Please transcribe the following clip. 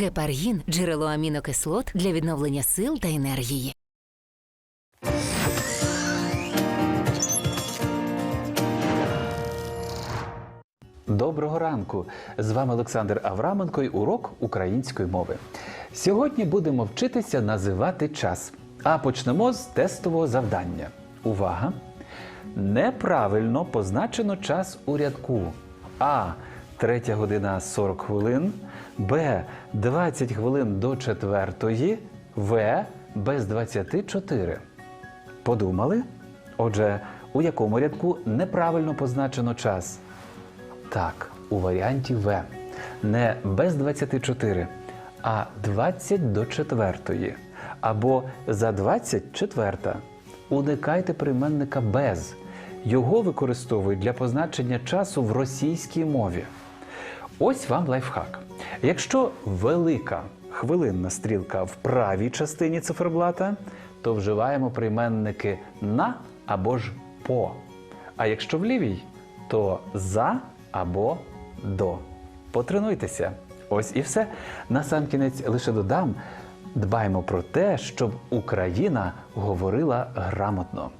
Гепаргін джерело амінокислот для відновлення сил та енергії. Доброго ранку! З вами Олександр Авраменко і урок української мови. Сьогодні будемо вчитися називати час. А почнемо з тестового завдання. Увага! Неправильно позначено час у рядку. А. 3 година 40 хвилин. Б. 20 хвилин до 4. В. Без 24. Подумали? Отже, у якому рядку неправильно позначено час? Так, у варіанті В. Не без 24, а 20 до 4. Або за 24. Уникайте прийменника без. Його використовують для позначення часу в російській мові. Ось вам лайфхак. Якщо велика хвилинна стрілка в правій частині циферблата, то вживаємо прийменники на або ж по. А якщо в лівій, то за або до. Потренуйтеся. Ось і все. Насамкінець лише додам: дбаймо про те, щоб Україна говорила грамотно.